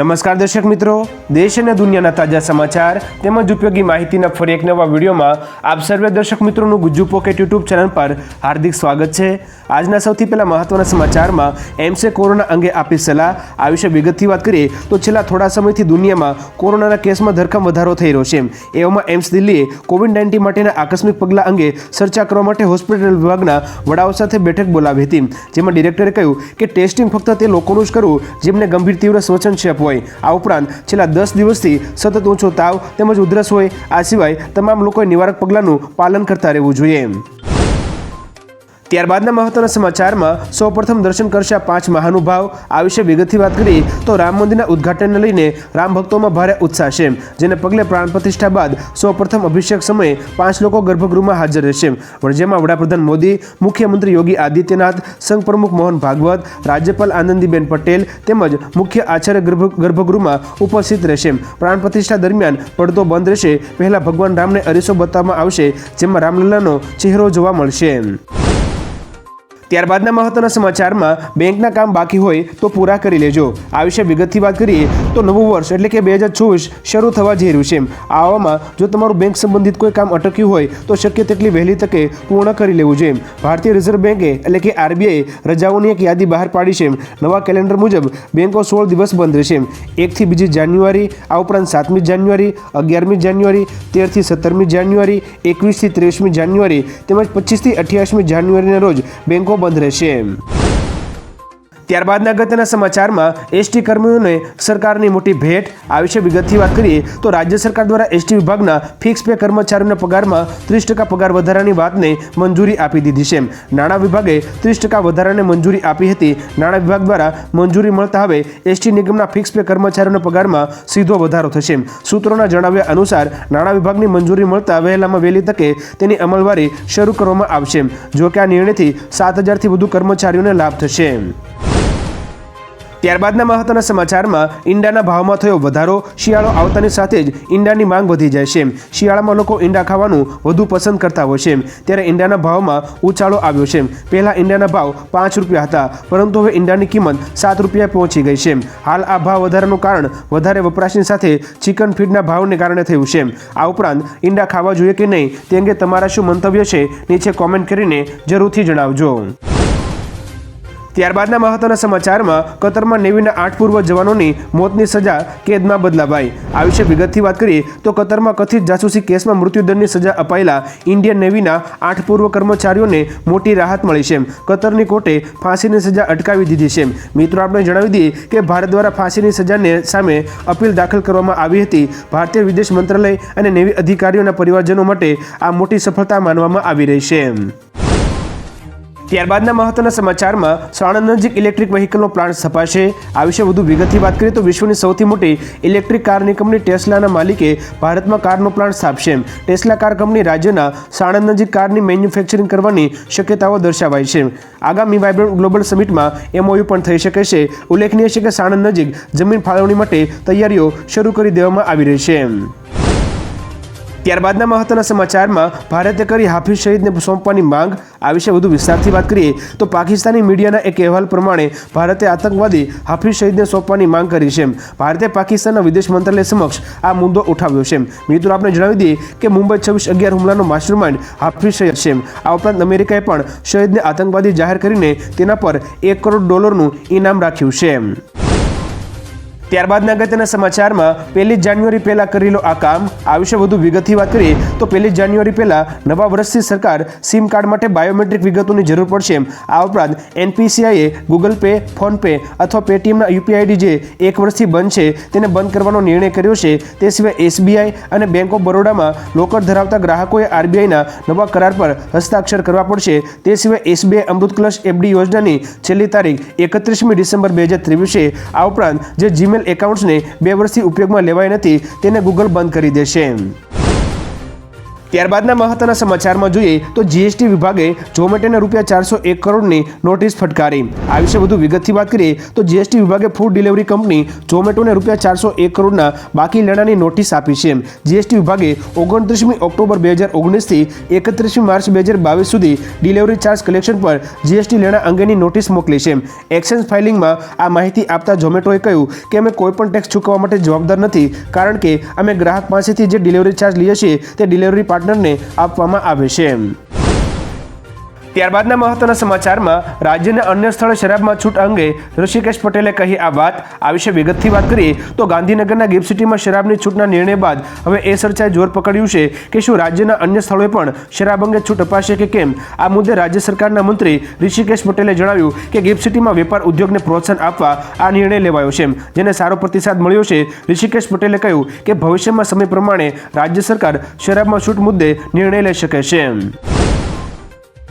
નમસ્કાર દર્શક મિત્રો, દેશ અને દુનિયાના તાજા સમાચાર તેમજ ઉપયોગી માહિતીના ફરી એક નવા વિડીયોમાં આપ સર્વે દર્શક મિત્રોનું ગુજ્જુ પોકેટ યુટ્યુબ ચેનલ પર હાર્દિક સ્વાગત છે. આજના સૌથી પહેલા મહત્વના સમાચારમાં એમ્સે કોરોના અંગે આપી સલાહ, આ વિશે વિગતથી વાત કરીએ તો છેલ્લા થોડા સમયથી દુનિયામાં કોરોનાના કેસમાં ધરખમ વધારો થઈ રહ્યો છે. એવામાં એમ્સ દિલ્હીએ કોવિડ નાઇન્ટીન માટેના આકસ્મિક પગલાં અંગે ચર્ચા કરવા માટે હોસ્પિટલ વિભાગના વડાઓ સાથે બેઠક બોલાવી હતી, જેમાં ડિરેક્ટરે કહ્યું કે ટેસ્ટિંગ ફક્ત તે લોકોનું જ કરવું, જેમને ગંભીર તીવ્ર હોય. આ ઉપરાંત છેલ્લા દસ દિવસથી સતત ઊંચો તાવ તેમજ ઉધરસ હોય. આ સિવાય તમામ લોકોએ નિવારક પગલાંનું પાલન કરતા રહેવું જોઈએ. ત્યારબાદના મહત્વના સમાચારમાં સૌપ્રથમ દર્શન કરશે પાંચ મહાનુભાવ. આ વિશે વિગતથી વાત કરીએ તો રામ મંદિરના ઉદ્ઘાટનને લઈને રામ ભક્તોમાં ભારે ઉત્સાહ છે. જેને પગલે પ્રાણ પ્રતિષ્ઠા બાદ સૌપ્રથમ અભિષેક સમયે પાંચ લોકો ગર્ભગૃહમાં હાજર રહેશે. જેમાં વડાપ્રધાન મોદી, મુખ્યમંત્રી યોગી આદિત્યનાથ, સંઘ પ્રમુખ મોહન ભાગવત, રાજ્યપાલ આનંદીબેન પટેલ તેમજ મુખ્ય આચાર્ય ગર્ભ, ગર્ભગૃહમાં ઉપસ્થિત રહેશે. પ્રાણ પ્રતિષ્ઠા દરમિયાન પડદો બંધ રહેશે. પહેલા ભગવાન રામને અરીસો બતાવવામાં આવશે, જેમાં રામલલ્લાનો ચહેરો જોવા મળશે. ત્યારબાદના મહત્વના સમાચારમાં બેંકના કામ બાકી હોય તો પૂરા કરી લેજો. આ વિશે વિગતથી વાત કરીએ તો નવું વર્ષ એટલે કે બે હજાર ચોવીસ શરૂ થવા જઈ રહ્યું છે. આવામાં જો તમારું બેંક સંબંધિત કોઈ કામ અટક્યું હોય તો શક્ય તેટલી વહેલી તકે પૂર્ણ કરી લેવું જોઈએ ભારતીય રિઝર્વ બેંકે એટલે કે આરબીઆઈ રજાઓની એક યાદી બહાર પાડી છે. નવા કેલેન્ડર મુજબ બેંકો સોળ દિવસ બંધ રહેશે. એકથી બીજી જાન્યુઆરી, આ ઉપરાંત સાતમી જાન્યુઆરી, અગિયારમી જાન્યુઆરી, તેરથી સત્તરમી જાન્યુઆરી, એકવીસથી ત્રેવીસમી જાન્યુઆરી તેમજ પચીસથી અઠ્યાવીસમી જાન્યુઆરીના રોજ બેંકો બંધ રહેશે ત્યારબાદના અગત્યના સમાચારમાં એસટી કર્મીઓને સરકારની મોટી ભેટ આ વિશે વિગતથી વાત કરીએ તો રાજ્ય સરકાર દ્વારા એસટી વિભાગના ફિક્સ પે કર્મચારીઓના પગારમાં ત્રીસ ટકા પગાર વધારાની વાતને મંજૂરી આપી દીધી છે. નાણાં વિભાગે ત્રીસ ટકા વધારાને મંજૂરી આપી હતી. નાણાં વિભાગ દ્વારા મંજૂરી મળતા હવે એસટી નિગમના ફિક્સ પે કર્મચારીઓના પગારમાં સીધો વધારો થશે. સૂત્રોના જણાવ્યા અનુસાર, નાણાં વિભાગની મંજૂરી મળતા વહેલામાં વહેલી તકે તેની અમલવારી શરૂ કરવામાં આવશે, જો કે આ નિર્ણયથી સાત હજારથી વધુ કર્મચારીઓને લાભ થશે. ત્યારબાદના મહત્વના સમાચારમાં ઈંડાના ભાવમાં થયો વધારો. શિયાળો આવતાની સાથે જ ઈંડાની માંગ વધી જાય છે. શિયાળામાં લોકો ઈંડા ખાવાનું વધુ પસંદ કરતા હોય છે. ત્યારે ઈંડાના ભાવમાં ઉછાળો આવ્યો છે. પહેલાં ઈંડાના ભાવ પાંચ રૂપિયા હતા, પરંતુ હવે ઈંડાની કિંમત સાત રૂપિયા પહોંચી ગઈ છે. હાલ આ ભાવ વધારાનું કારણ વધારે વપરાશની સાથે ચિકન ફીડના ભાવને કારણે થયું છે. આ ઉપરાંત ઈંડા ખાવા જોઈએ કે નહીં તે અંગે તમારા શું મંતવ્ય છે? નીચે કોમેન્ટ કરીને જરૂરથી જણાવજો. ત્યારબાદના મહત્વના સમાચારમાં કતરમાં નેવીના આઠ પૂર્વ જવાનોની મોતની સજા કેદમાં બદલાવાઈ. આ વિશે વિગતથી વાત કરીએ તો કતરમાં કથિત જાસૂસી કેસમાં મૃત્યુદંડની સજા અપાયેલા ઇન્ડિયન નેવીના આઠ પૂર્વ કર્મચારીઓને મોટી રાહત મળી છે. કતરની કોર્ટે ફાંસીની સજા અટકાવી દીધી છે. મિત્રો, આપણે જણાવી દઈએ કે ભારત દ્વારા ફાંસીની સજાને સામે અપીલ દાખલ કરવામાં આવી હતી. ભારતીય વિદેશ મંત્રાલય અને નેવી અધિકારીઓના પરિવારજનો માટે આ મોટી સફળતા માનવામાં આવી રહી છે. ત્યારબાદના મહત્વના સમાચારમાં સાણંદ નજીક ઇલેક્ટ્રિક વ્હીકલનો પ્લાન્ટ સ્થપાશે. આ વિશે વધુ વિગતથી વાત કરીએ તો વિશ્વની સૌથી મોટી ઇલેક્ટ્રિક કારની કંપની ટેસ્લાના માલિકે ભારતમાં કારનો પ્લાન્ટ સ્થાપશે. ટેસ્લા કાર કંપની રાજ્યના સાણંદ નજીક કારની મેન્યુફેક્ચરિંગ કરવાની શક્યતાઓ દર્શાવાઈ છે. આગામી વાઇબ્રન્ટ ગ્લોબલ સમિટમાં એમઓયુ પણ થઈ શકે છે. ઉલ્લેખનીય છે કે સાણંદ નજીક જમીન ફાળવણી માટે તૈયારીઓ શરૂ કરી દેવામાં આવી રહી છે. ત્યારબાદના મહત્વના સમાચારમાં ભારતે કરી હાફિઝ શહીદને સોંપવાની માંગ, આ વિશે વધુ વિસ્તારથી વાત કરીએ તો પાકિસ્તાની મીડિયાના એક અહેવાલ પ્રમાણે ભારતે આતંકવાદી હાફિઝ શહીદને સોંપવાની માંગ કરી છે. ભારતે પાકિસ્તાનના વિદેશ મંત્રાલય સમક્ષ આ મુદ્દો ઉઠાવ્યો છે. મિત્રો આપણે જણાવી દઈએ કે મુંબઈ છવ્વીસ અગિયાર હુમલાનો માસ્ટરમાઇન્ડ હાફિઝ શહીદ છે. આ ઉપરાંત અમેરિકાએ પણ શહીદને આતંકવાદી જાહેર કરીને તેના પર એક કરોડ ડોલરનું ઇનામ રાખ્યું છે. ત્યારબાદના અગત્યના સમાચારમાં પહેલી જાન્યુઆરી પહેલા કરેલો આ કામ, આ વિશે વધુ વિગતથી વાત કરીએ, તો પહેલી જાન્યુઆરી પહેલા નવા વર્ષથી સરકાર સિમ કાર્ડ માટે બાયોમેટ્રિક વિગતોની જરૂર પડશે આ ઉપરાંત એનપીસીઆઈએ ગૂગલ પે ફોનપે અથવા પેટીએમના યુપીઆઈડી જે એક વર્ષથી બંધ છે, તેને બંધ કરવાનો નિર્ણય કર્યો છે. તે સિવાય એસબીઆઈ અને બેંક ઓફ બરોડામાં લોકર ધરાવતા ગ્રાહકોએ આરબીઆઈના નવા કરાર પર હસ્તાક્ષર કરવા પડશે. તે સિવાય એસબીઆઈ અમૃત કલશ એફડી યોજનાની છેલ્લી તારીખ એકત્રીસમી ડિસેમ્બર બે હજાર ત્રેવીસે. આ ઉપરાંત જે જીમેલ એકાઉન્ટ્સને બે વર્ષથી ઉપયોગમાં લેવાય નથી તેને ગૂગલ બંધ કરી દેશે. ત્યારબાદના મહત્વના સમાચારમાં જોઈએ તો જીએસટી વિભાગે ઝોમેટોને રૂપિયા ચારસો એક કરોડની નોટિસ ફટકારી. આ વિશે વધુ વિગતથી વાત કરીએ તો જીએસટી વિભાગે ફૂડ ડિલિવરી કંપની ઝોમેટોને રૂપિયા ચારસો એક કરોડના બાકી લેણાની નોટિસ આપી છે. જીએસટી વિભાગે ઓગણત્રીસમી ઓક્ટોબર બે હજાર ઓગણીસથી એકત્રીસમી માર્ચ બે હજાર બાવીસ સુધી ડિલિવરી ચાર્જ કલેક્શન પર જીએસટી લેણા અંગેની નોટિસ મોકલી છે. એક્સચેન્જ ફાઇલિંગમાં આ માહિતી આપતા ઝોમેટોએ કહ્યું કે અમે કોઈપણ ટેક્સ ચૂકવવા માટે જવાબદાર નથી, કારણ કે અમે ગ્રાહક પાસેથી જે ડિલિવરી ચાર્જ લઈએ છીએ તે ડિલિવરી પાર્ટનરને આપવામાં આવે છે. ત્યારબાદના મહત્વના સમાચારમાં રાજ્યના અન્ય સ્થળે શરાબમાં છૂટ અંગે ઋષિકેશ પટેલે કહી આ વાત. આ વિશે વિગતથી વાત કરીએ તો ગાંધીનગરના ગિફ્ટ સિટીમાં શરાબની છૂટના નિર્ણય બાદ હવે એ ચર્ચાએ જોર પકડ્યું છે કે શું રાજ્યના અન્ય સ્થળોએ પણ શરાબ અંગે છૂટ અપાશે કે કેમ? આ મુદ્દે રાજ્ય સરકારના મંત્રી ઋષિકેશ પટેલે જણાવ્યું કે ગિફ્ટ સિટીમાં વેપાર ઉદ્યોગને પ્રોત્સાહન આપવા આ નિર્ણય લેવાયો છે. જેને સારો પ્રતિસાદ મળ્યો છે, ઋષિકેશ પટેલે કહ્યું કે ભવિષ્યમાં સમય પ્રમાણે રાજ્ય સરકાર શરાબમાં છૂટ મુદ્દે નિર્ણય લઈ શકે છે.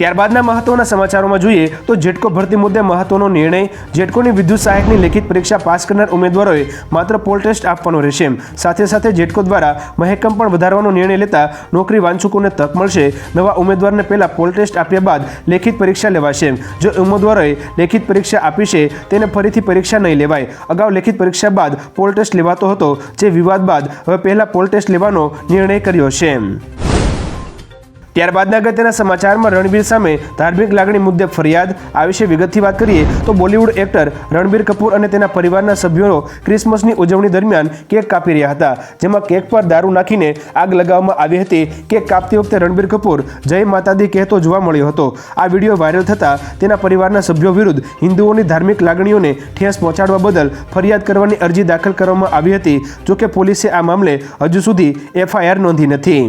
ત્યારબાદના મહત્વના સમાચારોમાં જોઈએ તો જેટકો ભરતી મુદ્દે મહત્વનો નિર્ણય, જેટકોની વિદ્યુત સહાયકની લેખિત પરીક્ષા પાસ કરનાર ઉમેદવારોએ માત્ર પોલ ટેસ્ટ આપવાનો રહેશે. સાથે સાથે જેટકો દ્વારા મહેકમ પણ વધારવાનો નિર્ણય લેતા નોકરી વાંચુકોને તક મળશે. નવા ઉમેદવારને પહેલાં પોલ ટેસ્ટ આપ્યા બાદ લેખિત પરીક્ષા લેવાશે. જો ઉમેદવારોએ લેખિત પરીક્ષા આપી છે, તેને ફરીથી પરીક્ષા નહીં લેવાય. અગાઉ લેખિત પરીક્ષા બાદ પોલ ટેસ્ટ લેવાતો હતો, જે વિવાદ બાદ હવે પહેલા પોલ ટેસ્ટ લેવાનો નિર્ણય કર્યો છે. ત્યારબાદના અગત્યના સમાચારમાં રણબીર સામે ધાર્મિક લાગણી મુદ્દે ફરિયાદ, આ વિશે વિગતથી વાત કરીએ તો બોલિવૂડ એક્ટર રણબીર કપૂર અને તેના પરિવારના સભ્યો ક્રિસમસની ઉજવણી દરમિયાન કેક કાપી રહ્યા હતા, જેમાં કેક પર દારૂ નાખીને આગ લગાવવામાં આવી હતી. કેક કાપતી વખતે રણબીર કપૂર જય માતાદી કહેતો જોવા મળ્યો હતો. આ વીડિયો વાયરલ થતાં તેના પરિવારના સભ્યો વિરુદ્ધ હિન્દુઓની ધાર્મિક લાગણીઓને ઠેસ પહોંચાડવા બદલ ફરિયાદ કરવાની અરજી દાખલ કરવામાં આવી હતી, જોકે પોલીસે આ મામલે હજુ સુધી એફઆઈઆર નોંધી નથી.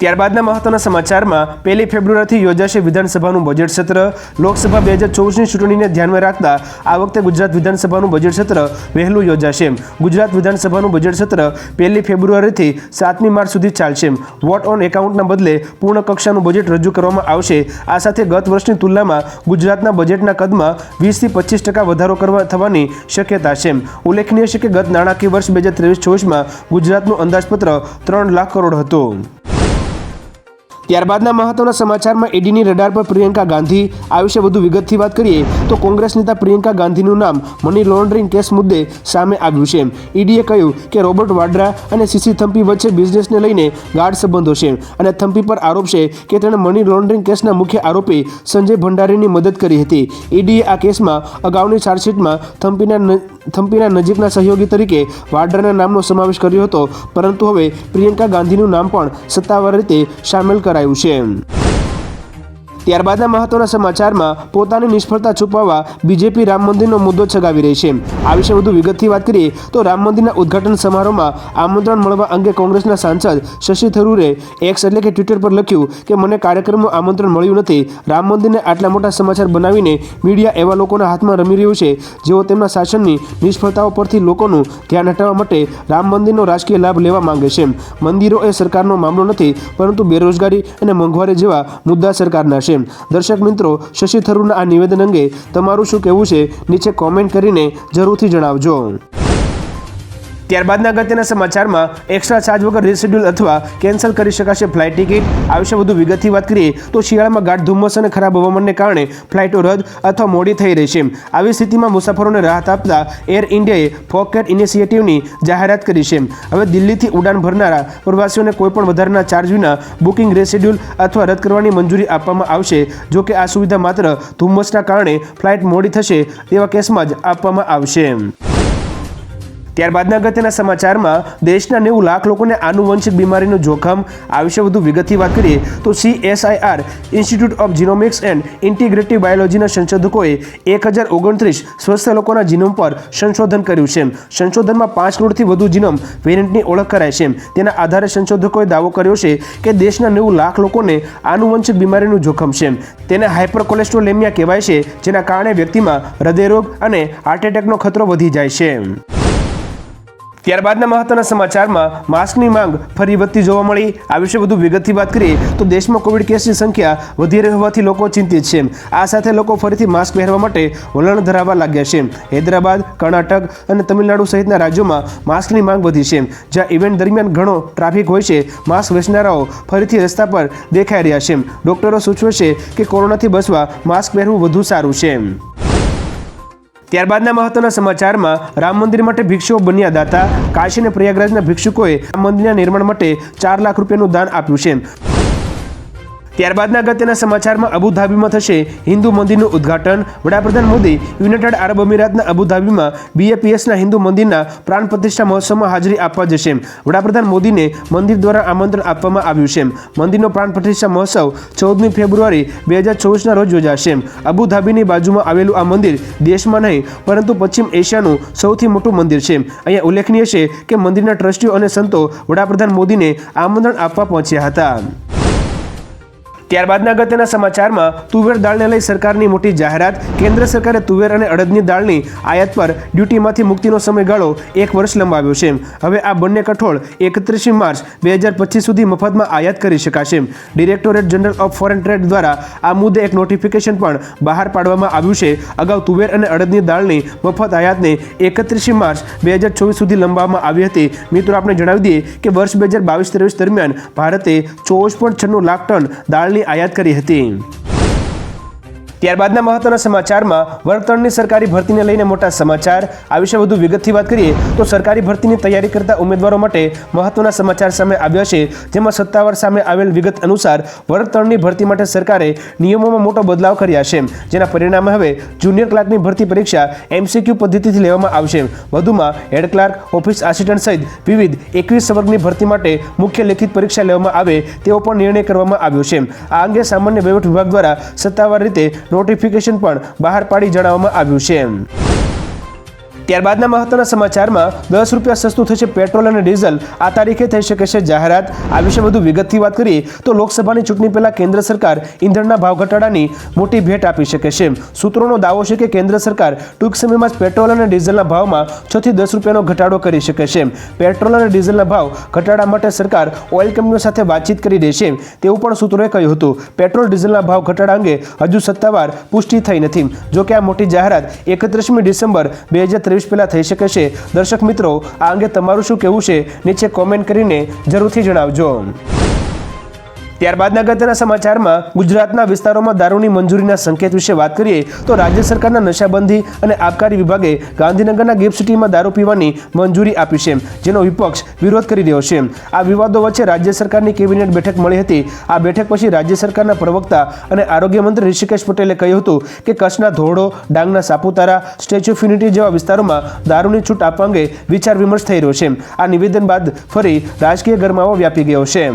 ત્યારબાદના મહત્વના સમાચારમાં પહેલી ફેબ્રુઆરીથી યોજાશે વિધાનસભાનું બજેટ સત્ર. લોકસભા બે હજાર ચોવીસની ચૂંટણીને ધ્યાનમાં રાખતા આ વખતે ગુજરાત વિધાનસભાનું બજેટ સત્ર વહેલું યોજાશે. ગુજરાત વિધાનસભાનું બજેટ સત્ર પહેલી ફેબ્રુઆરીથી સાતમી માર્ચ સુધી ચાલશે. વોટ ઓન એકાઉન્ટના બદલે પૂર્ણ કક્ષાનું બજેટ રજૂ કરવામાં આવશે. આ સાથે ગત વર્ષની તુલનામાં ગુજરાતના બજેટના કદમાં વીસથી પચીસ ટકા વધારો કરવા થવાની શક્યતા છે. ઉલ્લેખનીય છે કે ગત નાણાકીય વર્ષ બે હજાર ત્રેવીસ ચોવીસમાં ગુજરાતનું અંદાજપત્ર ત્રણ લાખ કરોડ હતું. ત્યારબાદના મહત્વના સમાચારમાં ઈડીની રડાર પર પ્રિયંકા ગાંધી આ વિશે વધુ વિગતથી વાત કરીએ, તો કોંગ્રેસ નેતા પ્રિયંકા ગાંધીનું નામ મની લોન્ડરિંગ કેસ મુદ્દે સામે આવ્યું છે. ઈડીએ કહ્યું કે રોબર્ટ વાડ્રા અને સીસી થમ્પી વચ્ચે બિઝનેસને લઈને ગાઢ સંબંધો છે અને થમ્પી પર આરોપ છે કે તેણે મની લોન્ડરિંગ કેસના મુખ્ય આરોપી સંજય ભંડારીની મદદ કરી હતી. ઈડીએ આ કેસમાં અગાઉની ચાર્જશીટમાં થંપીના થમ્પીના નજીકના સહયોગી તરીકે વાડ્રાના નામનો સમાવેશ કર્યો હતો, પરંતુ હવે પ્રિયંકા ગાંધીનું નામ પણ સત્તાવાર રીતે સામેલ કરાયું છે ત્યારબાદના મહત્વના સમાચારમાં પોતાની નિષ્ફળતા છુપાવવા બીજેપી રામ મંદિરનો મુદ્દો છગાવી રહી છે. આ વિશે વધુ વિગતથી વાત કરીએ તો રામ મંદિરના ઉદઘાટન સમારોહમાં આમંત્રણ મળવા અંગે કોંગ્રેસના સાંસદ શશી થરૂરે એક્સ એટલે કે ટ્વિટર પર લખ્યું કે મને કાર્યક્રમનું આમંત્રણ મળ્યું નથી. રામ મંદિરને આટલા મોટા સમાચાર બનાવીને મીડિયા એવા લોકોના હાથમાં રમી રહ્યું છે, જેઓ તેમના શાસનની નિષ્ફળતાઓ પરથી લોકોનું ધ્યાન હટાવવા માટે રામ મંદિરનો રાજકીય લાભ લેવા માંગે છે. મંદિરો એ સરકારનો મામલો નથી, પરંતુ બેરોજગારી અને મોંઘવારી જેવા મુદ્દા સરકારના છે. દર્શક મિત્રો, શશી થરૂરના આ નિવેદન અંગે તમારું શું કહેવું છે? નીચે કોમેન્ટ કરીને જરૂરથી જણાવજો. ત્યારબાદના અગત્યના સમાચારમાં એક્સ્ટ્રા ચાર્જ વગર રિશેડ્યુલ અથવા કેન્સલ કરી શકાશે ફ્લાઇટ ટિકિટ આ વિશે વધુ વિગતથી વાત કરીએ તો શિયાળામાં ગાઢ ધુમ્મસ અને ખરાબ હવામાનને કારણે ફ્લાઇટો રદ અથવા મોડી થઈ રહી છે. આવી સ્થિતિમાં મુસાફરોને રાહત આપતા એર ઇન્ડિયાએ ફોકેટ ઇનિશિયેટિવની જાહેરાત કરી છે. હવે દિલ્હીથી ઉડાન ભરનારા પ્રવાસીઓને કોઈપણ વધારાના ચાર્જ વિના બુકિંગ રેસેડ્યુલ અથવા રદ કરવાની મંજૂરી આપવામાં આવશે. જો કે આ સુવિધા માત્ર ધુમ્મસના કારણે ફ્લાઇટ મોડી થશે તેવા કેસમાં જ આપવામાં આવશે. ત્યારબાદના અગત્યના સમાચારમાં દેશના નેવું લાખ લોકોને આનુવંશિક બીમારીનું જોખમ, આ વિશે વધુ વિગતથી વાત કરીએ તો CSIR institute of genomics and integrative બાયોલોજીના સંશોધકોએ એક હજાર ઓગણત્રીસ સ્વસ્થ લોકોના જીનોમ પર સંશોધન કર્યું છે. સંશોધનમાં પાંચ કરોડથી વધુ જીનોમ વેરિયન્ટની ઓળખ કરાય છે. તેના આધારે સંશોધકોએ દાવો કર્યો છે કે દેશના નેવું લાખ લોકોને આનુવંશિક બીમારીનું જોખમ છે. તેને હાઇપર કોલેસ્ટ્રોલેમિયા કહેવાય છે, જેના કારણે વ્યક્તિમાં હૃદયરોગ અને હાર્ટ એટેકનો ખતરો વધી જાય છે. ત્યારબાદના મહત્વના સમાચારમાં માસ્કની માંગ ફરી વધતી જોવા મળી. આ વિશે વધુ વિગતથી વાત કરીએ તો દેશમાં કોવિડ કેસની સંખ્યા વધી રહી હોવાથી લોકો ચિંતિત છે. આ સાથે લોકો ફરીથી માસ્ક પહેરવા માટે વલણ ધરાવવા લાગ્યા છે. હૈદરાબાદ, કર્ણાટક અને તમિલનાડુ સહિતના રાજ્યોમાં માસ્કની માંગ વધી છે. જ્યાં ઇવેન્ટ દરમિયાન ઘણો ટ્રાફિક હોય છે, માસ્ક વેચનારાઓ ફરીથી રસ્તા પર દેખાઈ રહ્યા છે. ડોક્ટરો સૂચવે છે કે કોરોનાથી બચવા માસ્ક પહેરવું વધુ સારું છે. ત્યારબાદના મહત્વના સમાચારમાં રામ મંદિર માટે ભિક્ષુઓ બન્યા દાતા કાશી અને પ્રયાગરાજના ભિક્ષુકોએ રામ મંદિરના નિર્માણ માટે ચાર લાખ રૂપિયાનું દાન આપ્યું છે. ત્યારબાદના અગત્યના સમાચારમાં અબુધાબીમાં થશે હિન્દુ મંદિરનું ઉદ્ઘાટન. વડાપ્રધાન મોદી યુનાઇટેડ આરબ અમીરાતના અબુધાબીમાં બીએપીએસના હિન્દુ મંદિરના પ્રાણ પ્રતિષ્ઠા મહોત્સવમાં હાજરી આપવા જશે. વડાપ્રધાન મોદીને મંદિર દ્વારા આમંત્રણ આપવામાં આવ્યું છે. મંદિરનો પ્રાણ પ્રતિષ્ઠા મહોત્સવ ચૌદમી ફેબ્રુઆરી બે હજાર ચોવીસના રોજ યોજાશે. અબુધાબીની બાજુમાં આવેલું આ મંદિર દેશમાં નહીં, પરંતુ પશ્ચિમ એશિયાનું સૌથી મોટું મંદિર છે. અહીંયા ઉલ્લેખનીય છે કે મંદિરના ટ્રસ્ટીઓ અને સંતો વડાપ્રધાન મોદીને આમંત્રણ આપવા પહોંચ્યા હતા. ત્યારબાદના અગત્યના સમાચારમાં તુવેર દાળને લઈ સરકારની મોટી જાહેરાત. કેન્દ્ર સરકારે તુવેર અને અડદની દાળની આયાત પર ડ્યુટીમાંથી મુક્તિનો સમયગાળો એક વર્ષ લંબાવ્યો છે. હવે આ બંને કઠોળ એકત્રીસમી માર્ચ બે હજાર પચીસ સુધી મફતમાં આયાત કરી શકાશે. Directorate general of foreign trade દ્વારા આ મુદ્દે એક નોટિફિકેશન પણ બહાર પાડવામાં આવ્યું છે. અગાઉ તુવેર અને અડદની દાળની મફત આયાતને એકત્રીસમી માર્ચ બે હજાર ચોવીસ સુધી લંબાવવામાં આવી હતી. મિત્રો, આપણે જણાવી દઈએ કે વર્ષ બે હજાર બાવીસ ત્રેવીસ દરમિયાન ભારતે ચોવીસ પોઈન્ટ છન્નું લાખ ટન દાળની આયાત કરી હતી. ત્યારબાદના મહત્વના સમાચારમાં વર્ગતળની સરકારી ભરતીને લઈને મોટા સમાચાર. આ વિશે વધુ વિગતથી વાત કરીએ તો સરકારી ભરતીની તૈયારી કરતા ઉમેદવારો માટે મહત્વના સમાચાર સામે આવ્યા છે, જેમાં સત્તાવાર સામે આવેલ વિગત અનુસાર વર્ગતળની ભરતી માટે સરકારે નિયમોમાં મોટો બદલાવ કર્યા છે. જેના પરિણામે હવે જુનિયર ક્લાર્કની ભરતી પરીક્ષા એમસીક્યુ પદ્ધતિથી લેવામાં આવશે. વધુમાં હેડ ક્લાર્ક, ઓફિસ આસિસ્ટન્ટ સહિત વિવિધ એકવીસ વર્ગની ભરતી માટે મુખ્ય લેખિત પરીક્ષા લેવામાં આવે તેવો પણ નિર્ણય કરવામાં આવ્યો છે. આ અંગે સામાન્ય વહીવટ વિભાગ દ્વારા સત્તાવાર રીતે નોટિફિકેશન પણ બહાર પાડી જણાવવામાં આવ્યું છે. ત્યારબાદના મહત્વના સમાચારમાં દસ રૂપિયા સસ્તું થશે પેટ્રોલ અને ડીઝલ. આ તારીખે થઈ શકે છે જાહેરાત. આ વિશે વધુ વિગતથી વાત કરીએ તો લોકસભાની ચૂંટણી પહેલા કેન્દ્ર સરકાર ઇંધણના ભાવ ઘટાડાની મોટી ભેટ આપી શકે છે. સૂત્રોનો દાવો છે કે કેન્દ્ર સરકાર ટૂંક સમયમાં જ પેટ્રોલ અને ડીઝલના ભાવમાં છ થી દસ રૂપિયાનો ઘટાડો કરી શકે છે. પેટ્રોલ અને ડીઝલના ભાવ ઘટાડા માટે સરકાર ઓઇલ કંપનીઓ સાથે વાતચીત કરી દેશે તેવું પણ સૂત્રોએ કહ્યું હતું. પેટ્રોલ ડીઝલના ભાવ ઘટાડા અંગે હજુ સત્તાવાર પુષ્ટિ થઈ નથી. જોકે આ મોટી જાહેરાત એકત્રીસમી ડિસેમ્બર બે હજાર ત્રેવીસ પહેલાં થઈ શકે છે. દર્શક મિત્રો, આ અંગે તમારું શું કહેવું છે? નીચે કોમેન્ટ કરીને જરૂરથી જણાવજો. ત્યારબાદના અગત્યના સમાચારમાં ગુજરાતના વિસ્તારોમાં દારૂની મંજૂરીના સંકેત વિશે વાત કરીએ તો રાજ્ય સરકારના નશાબંધી અને આબકારી વિભાગે ગાંધીનગરના ગિફ્ટ સિટીમાં દારૂ પીવાની મંજૂરી આપી છે, જેનો વિપક્ષ વિરોધ કરી રહ્યો છે. આ વિવાદો વચ્ચે રાજ્ય સરકારની કેબિનેટ બેઠક મળી હતી. આ બેઠક પછી રાજ્ય સરકારના પ્રવક્તા અને આરોગ્ય મંત્રી ઋષિકેશ પટેલે કહ્યું હતું કે કચ્છના ધોરડો, ડાંગના સાપુતારા, સ્ટેચ્યુ ઓફ યુનિટી જેવા વિસ્તારોમાં દારૂની છૂટ આપવા અંગે વિચાર વિમર્શ થઈ રહ્યો છે. આ નિવેદન બાદ ફરી રાજકીય ગરમાવો વ્યાપી ગયો છે.